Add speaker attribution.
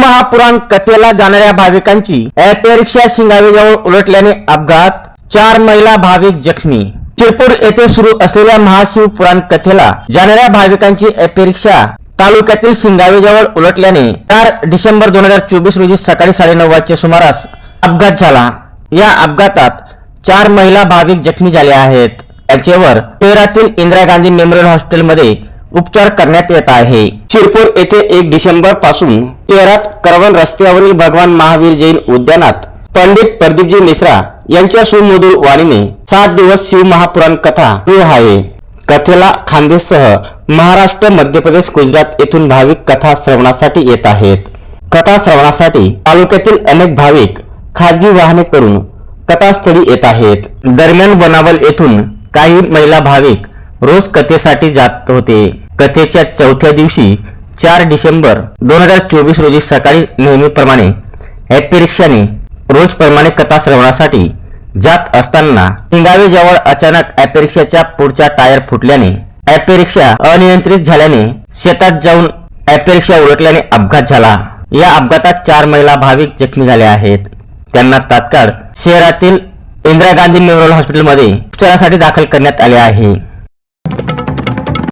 Speaker 1: महापुराण कथेला जाणाऱ्या भाविकांची ऑटो शिंगावेजवळ उलटल्याने अपघात. चार महिला भाविक जखमी. शिरपूर येथे सुरू असलेल्या महाशिव पुराण कथेला जाणाऱ्या भाविकांची ऍटोरिक्षा तालुक्यातील शिंगावेजवळ उलटल्याने चार डिसेंबर दोन हजार चोवीस रोजी सकाळी साडेनऊ वाजच्या सुमारास अपघात झाला. या अपघातात चार महिला भाविक जखमी झाल्या आहेत. त्यांच्यावर शहरातील इंदिरा गांधी मेमोरियल हॉस्पिटलमध्ये उपचार करण्यात येत आहे. शिरपूर येथे एक डिसेंबरपासून शहरात करवण रस्त्यावरील भगवान महावीर जैन उद्यानात पंडित प्रदीपजी मिश्रा यांच्या सुमधुर वाणीने सात दिवस शिव महापुराण कथा सुरू आहे. कथेला खांदेसह महाराष्ट्र मध्य प्रदेश गुजरात येथून भाविक कथा श्रवणासाठी येत आहेत. कथा श्रवणासाठी तालुक्यातील अनेक भाविक खाजगी वाहने करून कथास्थळी येत आहेत. दरम्यान बनावल येथून काही महिला भाविक रोज कथेसाठी जात होते. कथेच्या चौथ्या दिवशी चार डिसेंबर दोन हजार चोवीस रोजी सकाळी नेहमीप्रमाणे हॅपी रिक्षाने रोजप्रमाणे कथा श्रवणासाठी जात असताना हिंगावेजवळ अचानक ॲपी रिक्षाच्या पुढचा टायर फुटल्याने ॲपी रिक्षा अनियंत्रित झाल्याने शेतात जाऊन ॲपी रिक्षा उलटल्याने अपघात झाला. या अपघातात चार महिला भाविक जखमी झाल्या आहेत. त्यांना तात्काळ शहरातील इंदिरा गांधी मेमोरियल हॉस्पिटलमध्ये उपचारासाठी दाखल करण्यात आले आहे.